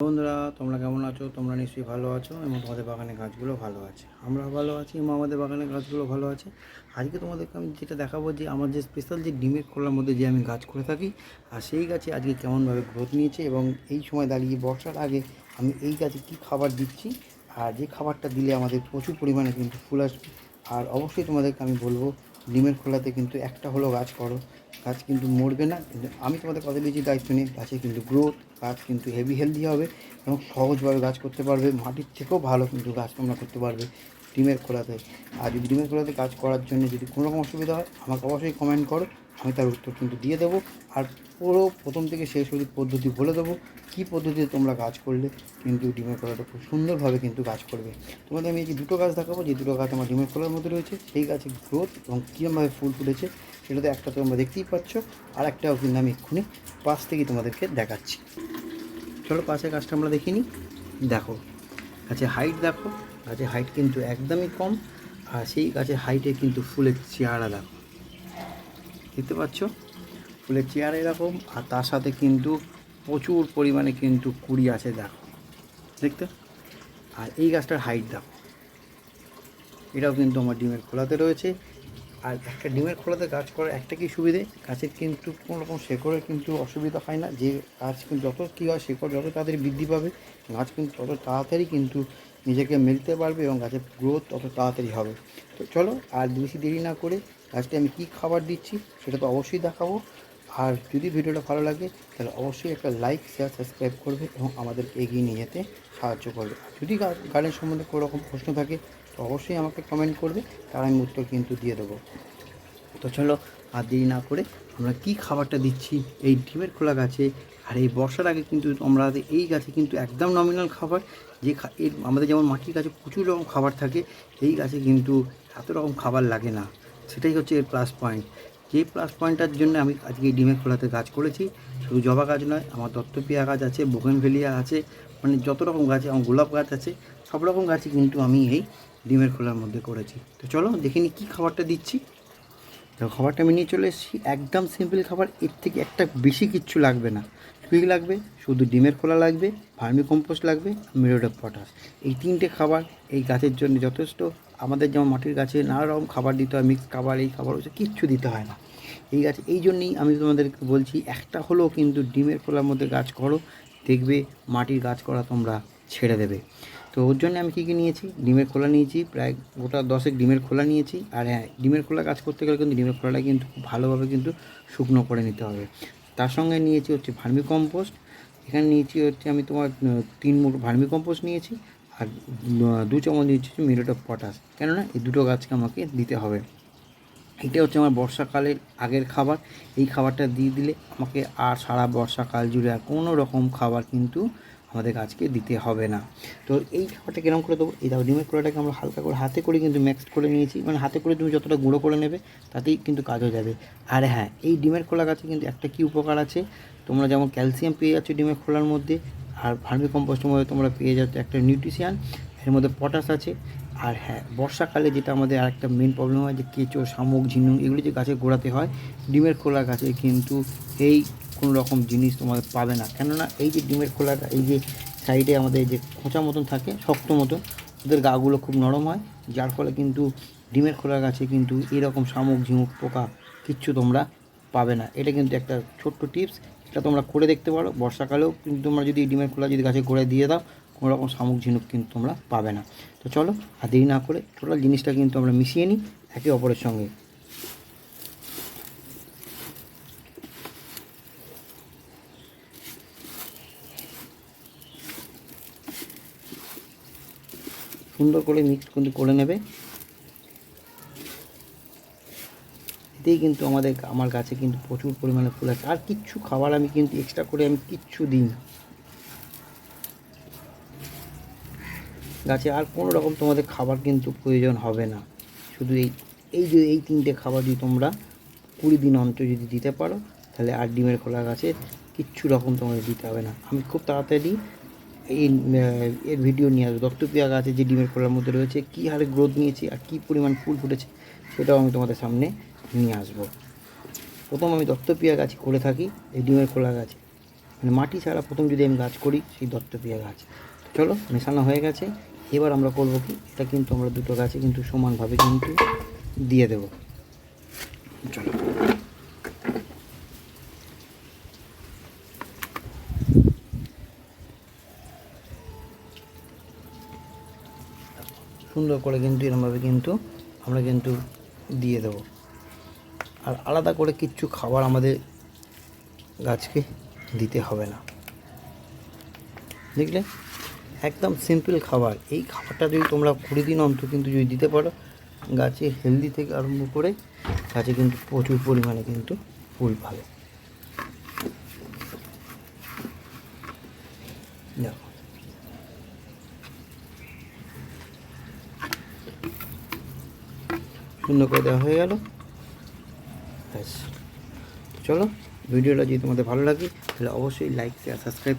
বন্ধুরা, তোমরা কেমন আছো? তোমরা নিশ্চয়ই ভালো আছো এবং তোমাদের বাগানে গাছগুলো ভালো আছে। আমরা ভালো আছি এবং আমাদের বাগানে গাছগুলো ভালো আছে। আজকে তোমাদেরকে আমি যেটা দেখাবো যে, আমার যে স্পেশাল যে ডিমের খোলার মধ্যে যে আমি গাছ করে থাকি, আর সেই গাছে আজকে কেমনভাবে গ্রোথ নিয়েছে এবং এই সময় দাঁড়িয়ে বর্ষার আগে আমি এই গাছে কী খাবার দিচ্ছি, আর যে খাবারটা দিলে আমাদের প্রচুর পরিমাণে কিন্তু ফুল আসবে। আর অবশ্যই তোমাদেরকে আমি বলব ডিমের খোলাতে কিন্তু একটা হলো গাছ করো, গাছ কিন্তু মরবে না, কিন্তু আমি তোমাদের কথা দিয়েছি দায়িত্ব নিয়ে, গাছে কিন্তু গ্রোথ গাছ কিন্তু হেভি হেলদি হবে এবং সহজভাবে গাছ করতে পারবে, মাটির থেকেও ভালো কিন্তু গাছ তোমরা করতে পারবে ডিমের খোলাতে। আর যদি ডিমের খোলাতে কাজ করার জন্য যদি কোনো রকম অসুবিধা হয়, আমাকে অবশ্যই কমেন্ট করো, আমি তার উত্তর কিন্তু দিয়ে দেবো। আর পুরো প্রথম থেকে শেষ অবধি পদ্ধতি বলে দেবো। কী পদ্ধতিতে তোমরা কাজ করলে কিন্তু ডিমের কলাটা খুব সুন্দরভাবে কিন্তু কাজ করবে। তোমাদের আমি এই যে দুটো গাছ দেখাবো, যে দুটো গাছ আমার ডিমের কলার মধ্যে রয়েছে, সেই গাছের গ্রোথ এবং কীরকমভাবে ফুল ফুটেছে সেটা তো একটা তোমরা দেখতেই পাচ্ছ, আর একটাও কিন্তু আমি এক্ষুনি পাশ থেকেই তোমাদেরকে দেখাচ্ছি। চলো পাশের গাছটা আমরা দেখিনি দেখো গাছের হাইট দেখো গাছের হাইট কিন্তু একদমই কম, আর সেই গাছের হাইটে কিন্তু ফুলের চেহারা দেখো। দেখতে পাচ্ছ? ফুলের চেয়ার এরকম, আর তার সাথে কিন্তু প্রচুর পরিমাণে কিন্তু কুড়ি আছে, দেখো। দেখতে? আর এই গাছটার হাইট দেখো। এটাও কিন্তু আমার ডিমের খোলাতে রয়েছে। আর একটা ডিমের খোলাতে গাছ করার একটা কি সুবিধে? গাছের কিন্তু কোনো রকম শেকড়ের কিন্তু অসুবিধা হয় না। যে গাছ কিন্তু যত কী হয়, শেকড় যত তাড়াতাড়ি বৃদ্ধি পাবে, গাছ কিন্তু তত তাড়াতাড়ি কিন্তু নিজেকে মেলতে পারবে এবং গাছের গ্রোথ তত তাড়াতাড়ি হবে। তো চলো, আর বেশি দেরি না করে গাছকে আমি কী খাবার দিচ্ছি, সেটা তো অবশ্যই দেখাবো। আর যদি ভিডিওটা ভালো লাগে, তাহলে অবশ্যই একটা লাইক শেয়ার সাবস্ক্রাইব করবে এবং আমাদেরকে এগিয়ে নিয়ে যেতে সাহায্য করবে। যদি গার্ডেন সম্বন্ধে কোনো রকম প্রশ্ন থাকে, তো অবশ্যই আমাকে কমেন্ট করবে, তার আমি উত্তর কিন্তু দিয়ে দেবো। তো চলো, আর দেরি না করে আমরা কি খাবারটা দিচ্ছি? এই ডিমের খোলা গাছে, আর এই বর্ষার আগে কিন্তু আমরা এই গাছে কিন্তু একদম নমিনাল খাবার, যে এর আমাদের যেমন মাটির গাছে প্রচুর রকম খাবার থাকে, এই গাছে কিন্তু এত রকম খাবার লাগে না। সেটাই হচ্ছে এর প্লাস পয়েন্ট যে প্লাস পয়েন্টটার জন্য আমি আজকে ডিমে খোলাতে গাছ করেছি। শুধু জবা গাছ নয়, আমার দত্তপিয়া গাছ আছে, বোগেনভেলিয়া আছে মানে যত রকম গাছ, আমার গোলাপ গাছ আছে, সব রকম গাছই কিন্তু আমি এই ডিমের খোলার মধ্যে করেছি। তো চলো দেখে নিই কী খাবারটা দিচ্ছি। তো খাবারটা আমি নিয়ে চলে এসেছি। একদম সিম্পল খাবার, এর থেকে একটা বেশি কিচ্ছু লাগবে না। কী লাগবে, শুধু ডিমের খোলা লাগবে, ভার্মি কম্পোস্ট লাগবে মিরোড অফ পটাশ। এই তিনটে খাবার এই গাছের জন্য যথেষ্ট। আমাদের যেমন মাটির গাছে নানা রকম খাবার দিতে হয় মিক্স খাবার, এই খাবার হচ্ছে কিচ্ছু দিতে হয় না। এই গাছ, এই জন্যই আমি তোমাদেরকে বলছি, একটা হলেও কিন্তু ডিমের খোলার মধ্যে গাছ করো, দেখবে মাটির গাছ করা তোমরা ছেড়ে দেবে। তো ওর জন্য আমি কী কী নিয়েছি? ডিমের খোলা নিয়েছি, প্রায় গোটা দশেক ডিমের খোলা নিয়েছি। আর হ্যাঁ ডিমের খোলা কাজ করতে গেলে কিন্তু ডিমের খোলাটা কিন্তু ভালোভাবে কিন্তু শুকনো করে নিতে হবে। তার সঙ্গে নিয়েছি হচ্ছে ভার্মি কম্পোস্ট এখানে নিয়েছি হচ্ছে আমি তোমার তিন মুঠো ভার্মি কম্পোস্ট নিয়েছি আর দু চামচ নিয়েছি মিরোট অফ পটাশ। কেননা এই দুটো গাছকে আমাকে দিতে হবে। এটা হচ্ছে আমার বর্ষাকালের আগের খাবার। এই খাবারটা দিয়ে দিলে আমাকে আর সারা বর্ষাকাল জুড়ে আর কোনো রকম খাবার কিন্তু আমাদের গাছকে দিতে হবে না। তো এই খাবারটা কীরকম করে দেবো? এই দেখো, ডিমের খোলাটাকে আমরা হালকা করে হাতে করে কিন্তু মিক্সড করে নিয়েছি। মানে হাতে করে তুমি যতটা গুঁড়ো করে নেবে, তাতেই কিন্তু কাজ হয়ে যাবে। আর হ্যাঁ এই ডিমের খোলা গাছে কিন্তু একটা কী উপকার আছে? তোমরা যেমন ক্যালসিয়াম পেয়ে যাচ্ছ ডিমের খোলার মধ্যে, আর ভার্মি কম্পোস্টের মধ্যে তোমরা পেয়ে যাচ্ছ একটা নিউট্রিশিয়ান এর মধ্যে পটাশ আছে। আর হ্যাঁ বর্ষাকালে যেটা আমাদের আরেকটা মেন প্রবলেম হয়, যে কেঁচো, শামুক, ঝিনুক, এগুলি যে গাছে গোড়াতে হয়, ডিমের খোলা গাছে কিন্তু এই কোনো রকম জিনিস তোমাদের পাবে না। কেননা এই যে ডিমের খোলাটা, এই যে সাইডে আমাদের যে খোঁচা মতন থাকে, শক্ত মতন, ওদের গাগুলো খুব নরম হয়, যার ফলে কিন্তু ডিমের খোলা গাছে কিন্তু এরকম শামুক, ঝিমুক, পোকা কিচ্ছু তোমরা পাবে না। এটা কিন্তু একটা ছোট্ট টিপস, এটা তোমরা করে দেখতে পারো। বর্ষাকালেও কিন্তু তোমরা যদি ডিমের খোলা যদি গাছে গোড়ায় দিয়ে দাও কোনো রকম শামুক ঝিনুক কিন্তু তোমরা পাবে না। তো চলো, আর দেরি না করে টোটাল জিনিসটা কিন্তু আমরা মিশিয়ে নিই, একে অপরের সঙ্গে। সুন্দর করে মিক্স কিন্তু করে নেবে। এতেই কিন্তু আমাদের, আমার গাছে কিন্তু প্রচুর পরিমাণে ফুল আছে। আর কিচ্ছু খাবার আমি কিন্তু এক্সট্রা করে আমি কিচ্ছু দিই না। গাছে আর কোনো রকম তোমাদের খাবার কিন্তু প্রয়োজন হবে না। শুধু এই এই যে এই তিনটে খাবার যদি তোমরা কুড়ি দিন অন্তর যদি দিতে পারো, তাহলে আর ডিমের খোলা গাছে কিচ্ছু রকম তোমাদের দিতে হবে না। আমি খুব তাড়াতাড়ি এই এর ভিডিও নিয়ে আসব। দত্তপিয়া গাছে যে ডিমের খোলার মধ্যে রয়েছে, কী হারে গ্রোথ নিয়েছে আর কী পরিমাণ ফুল ফুটেছে, সেটাও আমি তোমাদের সামনে নিয়ে আসব। প্রথম আমি দত্তপিয়া গাছ করে থাকি, এই ডিমের খোলা গাছ। মানে মাটি ছাড়া প্রথম যদি আমি গাছ করি, সেই দত্তপিয়া গাছ। চলো, মেশানো হয়ে গেছে, এবার আমরা করব কি, এটা কিন্তু আমরা দুটো গাছে কিন্তু সমানভাবে কিন্তু দিয়ে দেব। চলো। সুন্দর করে কিন্তু এরমভাবে কিন্তু আমরা কিন্তু দিয়ে দেবো। আর আলাদা করে কিচ্ছু খাবার আমাদের গাছকে দিতে হবে না। দেখলে? একদম সিম্পল খাবার। এই খাবারটা যদি তোমরা কুড়ি দিন অন্তর কিন্তু যদি দিতে পারো, গাছে হেলদি থেকে আরম্ভ করে গাছে কিন্তু প্রচুর পরিমাণে কিন্তু ফুল পাবে। দেখো। সুন্দর করে দেওয়া হয়ে গেল। ব্যাস। চলো, ভিডিওটা যদি তোমাদের ভালো লাগে, তাহলে অবশ্যই লাইক শেয়ার সাবস্ক্রাইব